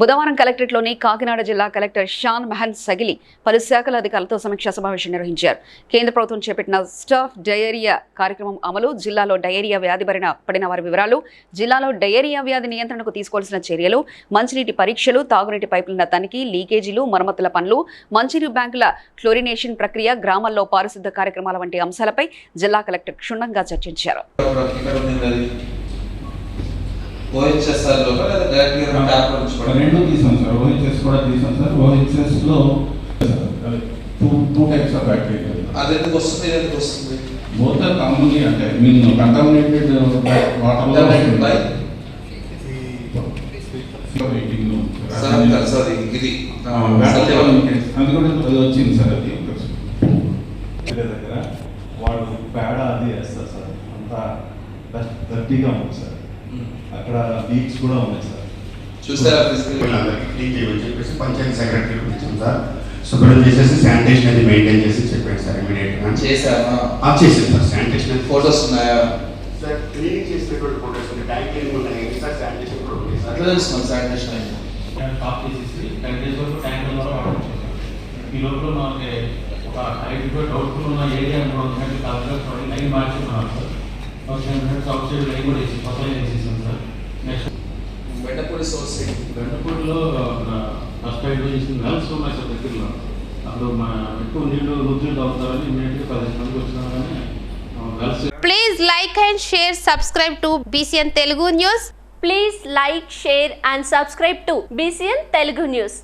బుధవారం కలెక్టరేట్లోని కాకినాడ జిల్లా కలెక్టర్ షాన్ మెహన్ సగిలి పలు శాఖల అధికారులతో సమీక్షా సమావేశం నిర్వహించారు. కేంద్ర ప్రభుత్వం చేపట్టిన స్టాఫ్ డయేరియా కార్యక్రమం అమలు జిల్లాలో డయేరియా వ్యాధి బారిన పడిన వారి వివరాలు జిల్లాలో డయేరియా వ్యాధి నియంత్రణకు తీసుకోవాల్సిన చర్యలు మంచినీటి పరీక్షలు తాగునీటి పైపులైన తనిఖీ లీకేజీలు మరమ్మతుల పనులు మంచినీరు బ్యాంకుల క్లోరినేషన్ ప్రక్రియ గ్రామాల్లో పారిశుద్ధ కార్యక్రమాల వంటి అంశాలపై జిల్లా కలెక్టర్ క్షుణ్ణంగా చర్చించారు. ఓహెచ్ఎస్ఆర్లో లేదా డైరెక్ట్గా ట్యాప్ నుంచి కూడా రెండు తీసాం సార్. ఓహెచ్ఎస్ కూడా తీసాం sir. ఓహెచ్ఎస్లో two two types of bacteria అది ఎందుకు వస్తుంది? ఎందుకు వస్తుంది? బోత్ ఆర్ కామన్లీ అంటే మీన్ కంటామినేటెడ్ వాటర్లో? సార్ సారీ ఇది. అది కూడా వచ్చింది సార్ అది. దగ్గర వాళ్ళు పేడ అది వేస్తారు సార్. అంతా డర్టీగా ఉంది సార్. అక్కడ బీచ్ కూడా ఉన్నాయి సార్. చూసారా వీళ్ళందరికీ క్లీన్ చేయమని చెప్పేసి పంచాయతీ సెక్రటరీ ఇచ్చాం సార్. శుభ్రం చేసేసి శానిటేషన్ అది మెయింటైన్ చేసి చెప్పాను సార్ ఇమీడియట్గా. చేశారా ఆ, చేసాం సార్ శానిటేషన్ అది. ఫోటోస్ ఉన్నాయా? సార్ క్లీనింగ్ చేసినటువంటి ఫోటోస్ ఉన్నాయి. ట్యాంక్ క్లీనింగ్ ఉన్నాయి? సార్ శానిటేషన్ కూడా ఉంది సార్? అట్లా శానిటేషన్ అయింది స్టాప్ చేసేసి టెన్ డేస్ వరకు ట్యాంక్ ఈ లోపల మనకి ఒక హైట్ డౌట్ఫుల్ ఉన్న ఏరియా కూడా ఉన్నట్టు కాబట్టి లైన్ మార్చుకున్నాం సార్. ఒక సెవెన్ లైన్ కూడా వేసి కొత్త వేసేసాం. గంటపూడిలో ఫస్ట్ ఎయిడ్ చేసిన వెల్స్ ఉన్నాయి సార్ దగ్గరలో అప్పుడు మన ఎక్కువ నీళ్ళు రుద్దులు తాగుతారని ఇమీడియట్గా పదిహేను మందికి వచ్చినా కానీ wells Please like and share, subscribe to BCN Telugu News. Please like, share and subscribe to BCN Telugu News.